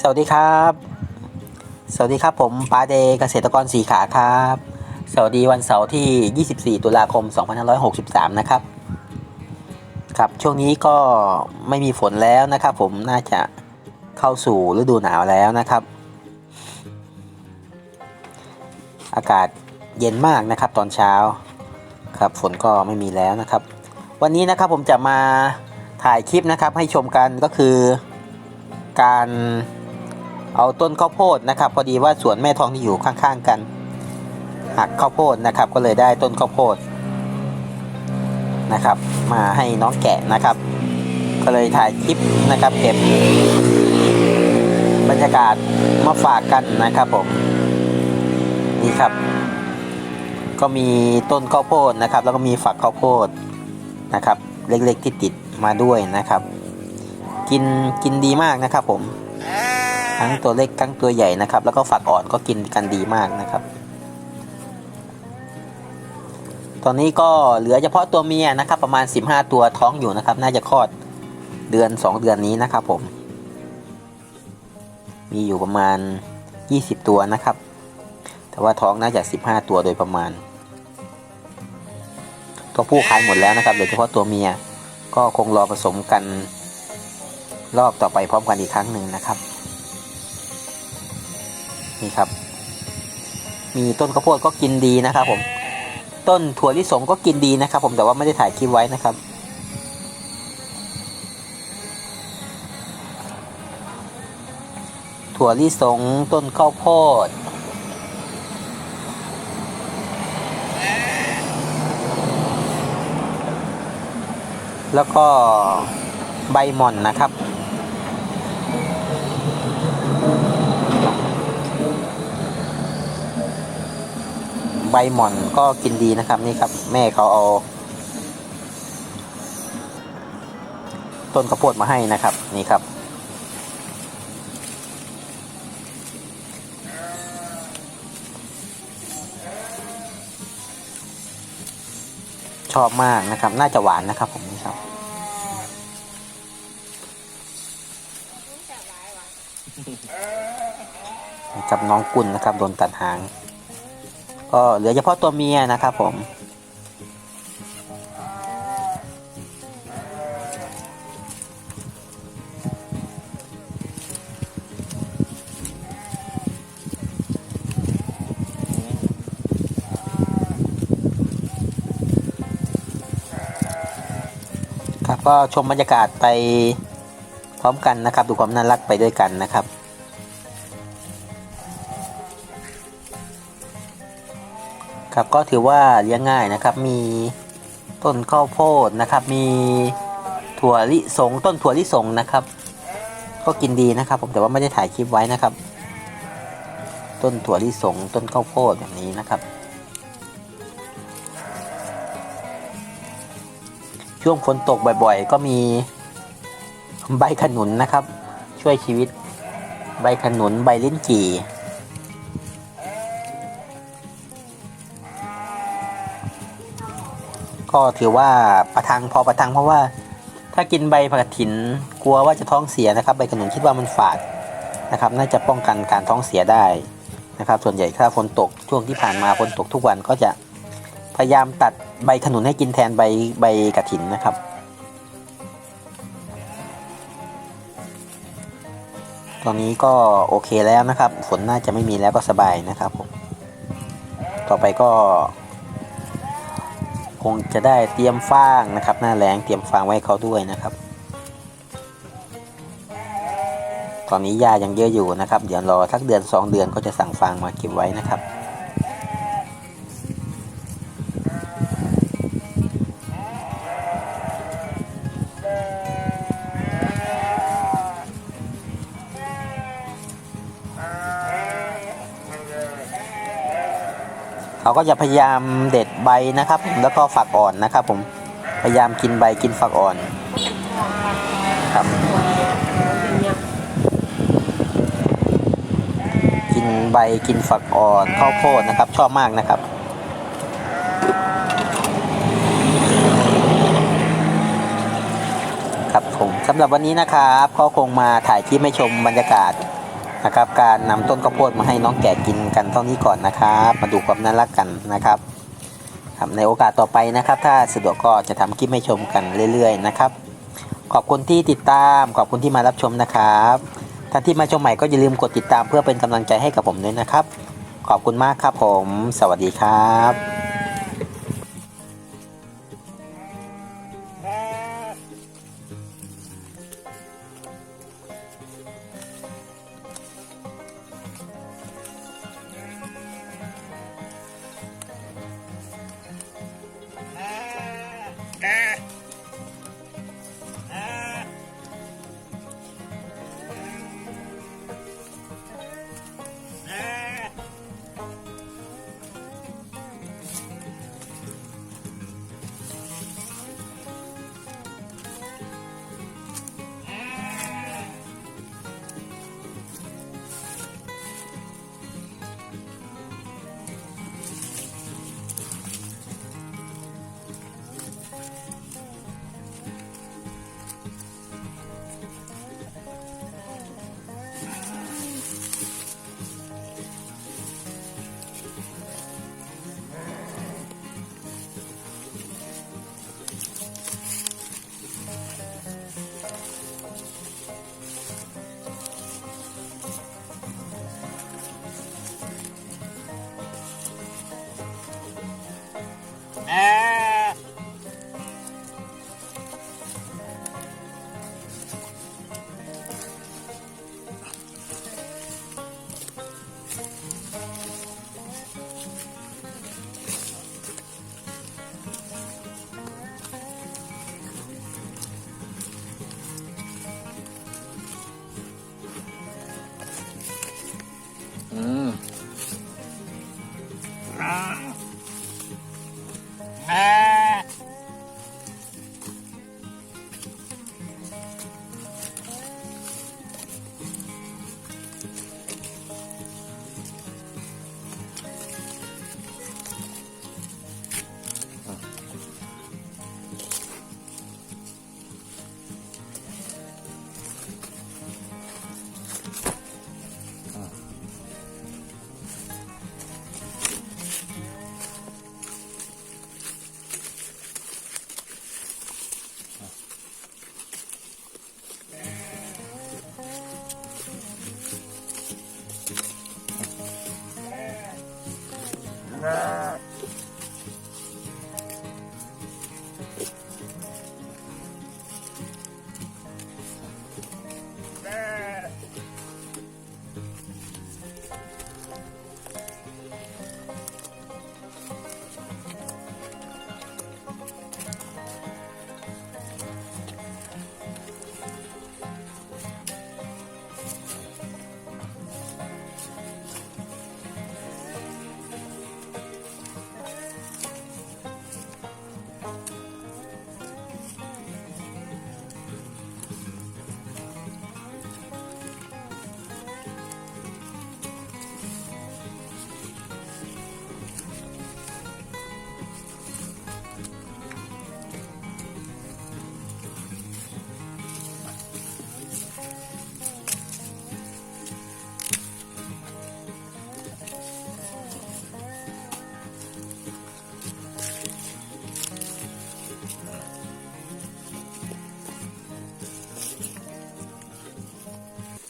สวัสดีครับ สวัสดีครับผมปาเดเกษตรกรสีขาครับ สวัสดีวันเสาร์ที่ 24 ตุลาคม 2563 นะครับ ครับช่วงนี้ก็ไม่มีฝนแล้วนะครับ ผมน่าจะเข้าสู่ฤดูหนาวแล้วนะครับ อากาศเย็นมากนะครับตอนเช้าครับฝนก็ไม่มีแล้วนะครับ วันนี้นะครับผมจะมาถ่ายคลิปนะครับให้ชมกันก็คือการ เอาต้นข้าวโพดนะครับ พอดีว่าสวนแม่ทองที่อยู่ข้างๆกัน หักข้าวโพดนะครับ ก็เลยได้ต้นข้าวโพดนะครับ มาให้น้องแกะนะครับ ก็เลยถ่ายคลิปนะครับ เก็บบรรยากาศมาฝากกันนะครับผมนี่ครับ ก็มีต้นข้าวโพดนะครับ แล้วก็มีฝักข้าวโพดนะครับ เล็กๆที่ติดมาด้วยนะครับ กินกินดีมากนะครับผม ทั้งตัวเล็กทั้งตัวใหญ่นะครับ แล้วก็ฝักอ่อนก็กินกันดีมากนะครับ ตอนนี้ก็เหลือเฉพาะตัวเมียนะครับ ประมาณ 15 ตัวท้องอยู่นะครับ น่าจะคลอดเดือน 2 เดือนนี้นะครับผม มีอยู่ประมาณ 20 ตัวนะครับ แต่ว่าท้องน่าจะ 15 ตัวโดยประมาณ ตัวผู้ขายหมดแล้วนะครับเหลือเฉพาะตัวเมียก็คงรอผสมกันรอบต่อไปพร้อมกันอีกครั้งหนึ่งนะครับ นี่ครับ มีต้นข้าวโพดก็กินดีนะครับผมต้นถั่วลิสงก็กินดีนะครับ ผมแต่ว่าไม่ได้ถ่ายคลิปไว้นะครับ ถั่วลิสงต้นข้าวโพดแล้วก็ใบหม่อนนะครับ ใบหม่อนก็กินดีนะครับนี่ครับ แม่เขาเอา ต้นข้าวโพดมาให้นะครับนี่ครับ ชอบมากนะครับ น่าจะหวานนะครับผมนี่ครับกับน้องกุลนะครับโดนตัดหาง ก็เหลือเฉพาะตัวเมียนะครับ ผมครับก็ชมบรรยากาศไปพร้อมกันนะครับ ดูความน่ารักไปด้วยกันนะครับ ครับก็ถือว่าเลี้ยงง่ายนะครับ มีต้นข้าวโพดนะครับ มีถั่วลิสง ต้นถั่วลิสงนะครับ ก็กินดีนะครับ ผมแต่ว่าไม่ได้ถ่ายคลิปไว้นะครับ ต้นถั่วลิสง ต้นข้าวโพดแบบนี้นะครับ ช่วงฝนตกบ่อยๆ ก็มีใบขนุนนะครับ ช่วยชีวิต ใบขนุนใบลิ้นจี่ ก็ถือว่าประทังพอประทังเพราะว่า ถ้ากินใบผักถินกลัวว่าจะท้องเสียนะครับใบขนุนคิดว่ามันฝาดนะครับ น่าจะป้องกันการท้องเสียได้นะครับ ส่วนใหญ่ถ้าฝนตกช่วงที่ผ่านมาฝนตกทุกวันก็จะพยายามตัดใบขนุนให้กินแทนใบใบกระถินนะครับตอนนี้ก็โอเคแล้วนะครับ ฝนน่าจะไม่มีแล้วก็สบายนะครับผม ต่อไปก็ คงจะได้เตรียมฟางนะครับ หน้าแรงเตรียมฟางไว้เขาด้วยนะครับ ตอนนี้ยายังเยอะอยู่นะครับ เดี๋ยวรอสักเดือน 2 เดือนก็จะสั่งฟางมาเก็บไว้นะครับ เขาก็จะพยายามเด็ดใบนะครับ แล้วก็ฝักอ่อนนะครับ ผมพยายามกินใบกินฝักอ่อนครับกินใบกินฝักอ่อนข้าวโพดนะครับ ชอบมากนะครับครับผมสำหรับวันนี้นะครับก็คงมาถ่ายคลิปให้ชมบรรยากาศ นะครับ การนำต้นข้าวโพดมาให้น้องแกะกินกันเท่านี้ก่อนนะครับ มาดูความน่ารักกันนะครับครับในโอกาสต่อไปนะครับ ถ้าสะดวกก็จะทำคลิปให้ชมกันเรื่อย ๆ นะครับ ขอบคุณที่ติดตาม ขอบคุณที่มารับชมนะครับท่านที่มาชมใหม่ก็อย่าลืมกดติดตามเพื่อเป็นกำลังใจให้กับผมด้วยนะครับ ขอบคุณมากครับผม สวัสดีครับ